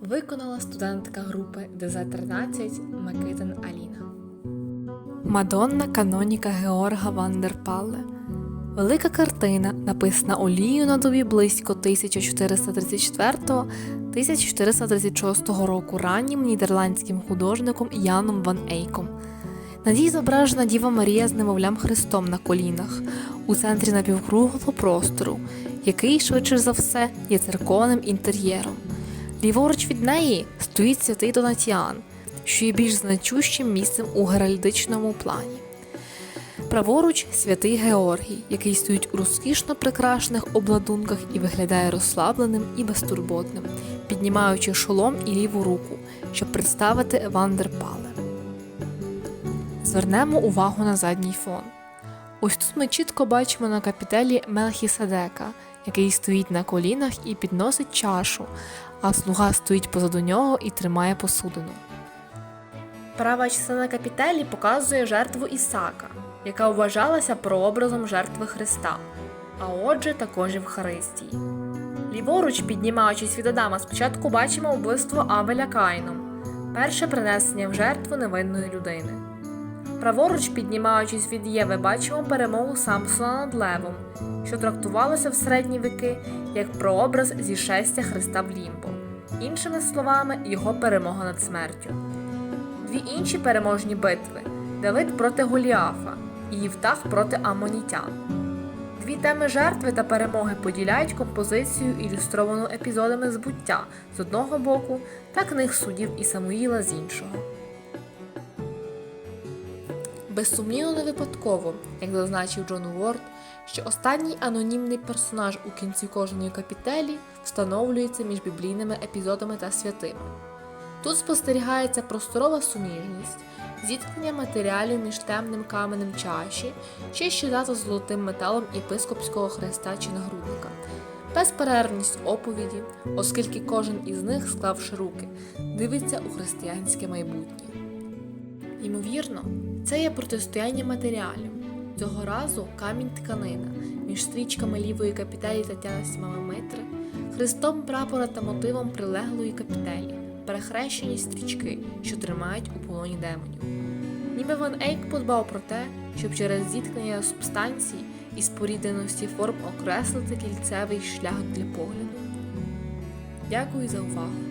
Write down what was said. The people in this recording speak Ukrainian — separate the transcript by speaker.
Speaker 1: виконала студентка групи ДЗ-13 Микитин Аліна.
Speaker 2: Мадонна каноніка Георга Вандерпалле. Велика картина, написана олією на добі близько 1434-1436 року раннім нідерландським художником Яном Ван Ейком. На ній зображена Діва Марія з немовлям Христом на колінах у центрі напівкруглого простору, який, швидше за все, є церковним інтер'єром. Ліворуч від неї стоїть святий Донатіан, що є більш значущим місцем у геральдичному плані. Праворуч святий Георгій, який стоїть у розкішно прикрашених обладунках і виглядає розслабленим і безтурботним, піднімаючи шолом і ліву руку, щоб представити Вандерпале. Звернемо увагу на задній фон. Ось тут ми чітко бачимо на капітелі Мелхіседека, який стоїть на колінах і підносить чашу, а слуга стоїть позаду нього і тримає посудину.
Speaker 1: Права частина капітелі показує жертву Ісака, яка вважалася прообразом жертви Христа, а отже, також Євхаристії. Ліворуч, піднімаючись від Адама, спочатку бачимо вбивство Авеля Каїном, перше принесення в жертву невинної людини. Праворуч, піднімаючись від Єви, бачимо перемогу Самсона над Левом, що трактувалося в середні віки як прообраз зішестя Христа в Лімбо, іншими словами, його перемога над смертю. Дві інші переможні битви Давид проти Голіафа і Євтах проти Амонітян. Дві теми жертви та перемоги поділяють композицію, ілюстровану епізодами збуття з одного боку та книг суддів і Самуїла з іншого. Безсумнівно не випадково, як зазначив Джон Уорд, що останній анонімний персонаж у кінці кожної капітелі встановлюється між біблійними епізодами та святими. Тут спостерігається просторова суміжність, зіткнення матеріалів між темним каменем чаші, чи щита золотим металом єпископського хреста чи нагрудника, безперервність оповіді, оскільки кожен із них, склавши руки, дивиться у християнське майбутнє. Ймовірно, це є протистояння матеріалів. Цього разу камінь тканина між стрічками лівої капітелі Тетяна Сімами Митри, хрестом прапора та мотивом прилеглої капітелі, перехрещені стрічки, що тримають у полоні демонів. Ніби Ван Ейк подбав про те, щоб через зіткнення субстанцій і спорідненості форм окреслити кільцевий шлях для погляду. Дякую за увагу!